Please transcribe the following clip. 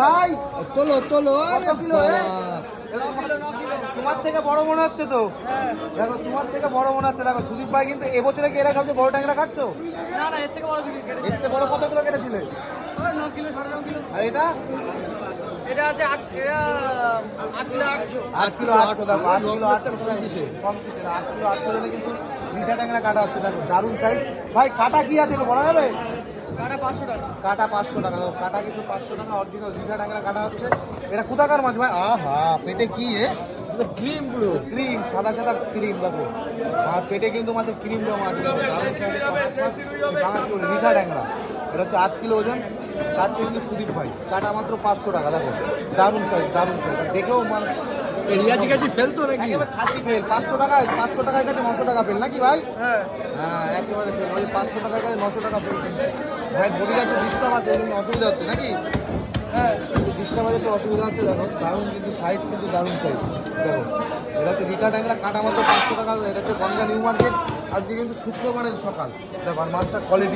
ভাই। তোলো তোলো কত তোমার থেকে বড় মনে হচ্ছে তো? দেখো তোমার থেকে বড় মনে হচ্ছে। দেখো সুদীপ ভাই কিন্তু এবছরে কি এরা সবচেয়ে বড় ট্যাংরা কাটছো? না না এর থেকে বড় এর থেকে কেটেছিলে? কিলো সাড়ে আর এটা? এটা আছে আট এটা আট কিলো আটশো। আট কিলো আটশো দেখো আট কিলো আটশো কম কিছু কম কিছু না আট কিলো আটশো কিন্তু মিঠা ট্যাংরা কাটা হচ্ছে। দেখো দারুণ সাইজ ভাই কাটা কি আছে একটু বলা যাবে? কাটা পাঁচশো টাকা। কাটা পাঁচশো টাকা দেখো কাটা কিন্তু পাঁচশো টাকা অরিজিনাল মিঠা ট্যাংরা কাটা হচ্ছে। এটা কোথাকার মাছ ভাই? আহা পেটে কি এ? ক্রিম পুরো ক্রিম সাদা সাদা ক্রিম দেখো। আর পেটে কিন্তু মাছের ক্রিম দেওয়া মাছ করে ট্যাংরা এটা হচ্ছে আট কিলো ওজন। কাটছে কিন্তু সুদীপ ভাই। কাটা মাত্র পাঁচশো টাকা দেখো। দারুণ সাইজ দারুণ সাইজ দেখেও মানুষ রিয়াজি কাছে ফেলতো নাকি? একেবারে খাসি ফেল। পাঁচশো টাকায় পাঁচশো টাকায় কাছে নশো টাকা ফেল নাকি ভাই? হ্যাঁ। হ্যাঁ একেবারে ফেল। ওই পাঁচশো টাকার কাছে নশো টাকা ফেল। কিন্তু ভাই বডিটা একটু ডিস্টার্ব আছে ওই জন্য অসুবিধা হচ্ছে নাকি? হ্যাঁ। ডিস্টার্ব আছে একটু অসুবিধা হচ্ছে দেখো। দারুণ কিন্তু সাইজ কিন্তু দারুণ সাইজ দেখো এটা হচ্ছে রিটা ট্যাংরা কাটা মাত্র পাঁচশো টাকা এটা হচ্ছে গঙ্গা নিউ মার্কেট আজকে কিন্তু শুক্রবারের সকাল। দেখো আর মাছটা কোয়ালিটি